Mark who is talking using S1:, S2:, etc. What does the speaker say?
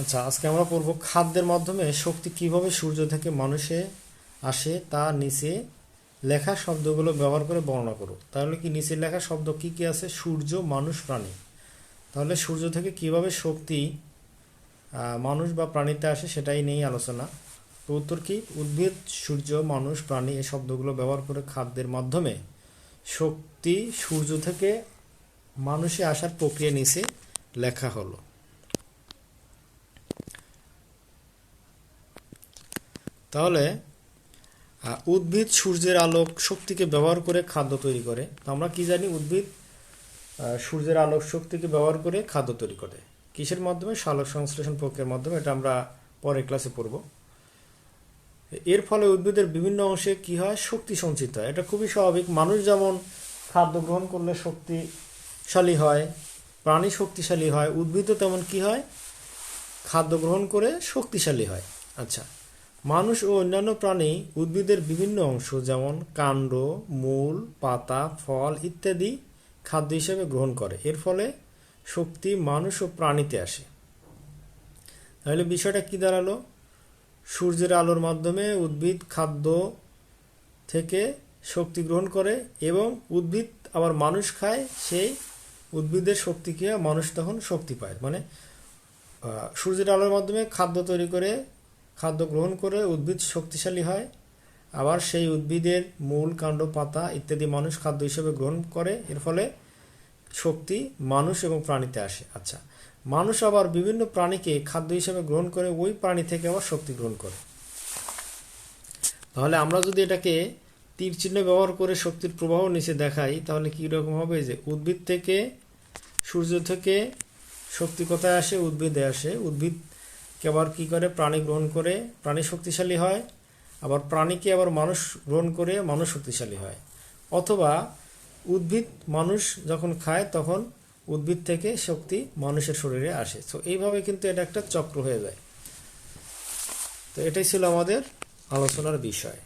S1: আচ্ছা আজকে আমরা পড়ব খাদ্যের মাধ্যমে শক্তি কীভাবে সূর্য থেকে মানুষে আসে তা নিচে লেখা শব্দগুলো ব্যবহার করে বর্ণনা করো। তাহলে কি নিচে লেখা শব্দ কি কি আছে? সূর্য, মানুষ, প্রাণী। তাহলে সূর্য থেকে কীভাবে শক্তি মানুষ বা প্রাণীতে আসে সেটাই নিয়েই আলোচনা। তো উত্তর কি? উদ্ভিদ, সূর্য, মানুষ, প্রাণী এই শব্দগুলো ব্যবহার করে খাদ্যের মাধ্যমে শক্তি সূর্য থেকে মানুষে আসার প্রক্রিয়া নিচে লেখা হলো। তাহলে উদ্ভিদ সূর্যের আলোক শক্তিকে ব্যবহার করে খাদ্য তৈরি করে। তো আমরা কি জানি উদ্ভিদ সূর্যের আলোক শক্তিকে ব্যবহার করে খাদ্য তৈরি করে। কিসের মাধ্যমে? সালোক সংশ্লেষণ প্রক্রিয়ার মাধ্যমে, এটা আমরা পরের ক্লাসে পড়ব। এর ফলে উদ্ভিদের বিভিন্ন অংশে কি হয়? শক্তি সঞ্চিত হয়। এটা খুবই স্বাভাবিক। মানুষ যেমন খাদ্য গ্রহণ করলে শক্তিশালী হয়, প্রাণী শক্তিশালী হয়, উদ্ভিদও তেমন কি হয়? খাদ্য গ্রহণ করে শক্তিশালী হয়। আচ্ছা। মানুষ ও অন্যান্য প্রাণী উদ্ভিদের বিভিন্ন অংশ, যেমন কাণ্ড, মূল, পাতা, ফল ইত্যাদি খাদ্য হিসেবে গ্রহণ করে। এর ফলে শক্তি মানুষ ও প্রাণীতে আসে। তাহলে বিষয়টা কি দাঁড়াল? সূর্যের আলোর মাধ্যমে উদ্ভিদ খাদ্য থেকে শক্তি গ্রহণ করে এবং উদ্ভিদ আবার মানুষ খায়, সেই উদ্ভিদের শক্তি খেয়ে মানুষ তখন শক্তি পায়। মানে সূর্যের আলোর মাধ্যমে খাদ্য তৈরি করে খাদ্য গ্রহণ করে উদ্ভিদ শক্তিশালী হয়, আবার সেই উদ্ভিদের মূল কাণ্ড পাতা ইত্যাদি মানুষ খাদ্য হিসেবে গ্রহণ করে, এর ফলে শক্তি মানুষ এবং প্রাণীতে আসে। আচ্ছা মানুষ আবার বিভিন্ন প্রাণীকে খাদ্য হিসেবে গ্রহণ করে, ওই প্রাণী থেকে আবার শক্তি গ্রহণ করে। তাহলে আমরা যদি এটাকে তীর চিহ্ন ব্যবহার করে শক্তির প্রবাহ নিচে দেখাই, তাহলে কি রকম হবে? যে উদ্ভিদ থেকে সূর্য থেকে শক্তি কোথায় আসে? উদ্ভিদে আসে। উদ্ভিদকে আবার কী করে? প্রাণী গ্রহণ করে প্রাণী শক্তিশালী হয়, আবার প্রাণীকে আবার মানুষ গ্রহণ করে মানুষ শক্তিশালী হয়। অথবা উদ্ভিদ মানুষ যখন খায় তখন উদ্ভিদ থেকে শক্তি মানুষের শরীরে আসে। তো এইভাবে কিন্তু এটা একটা চক্র হয়ে যায়। তো এটাই ছিল আমাদের আলোচনার বিষয়।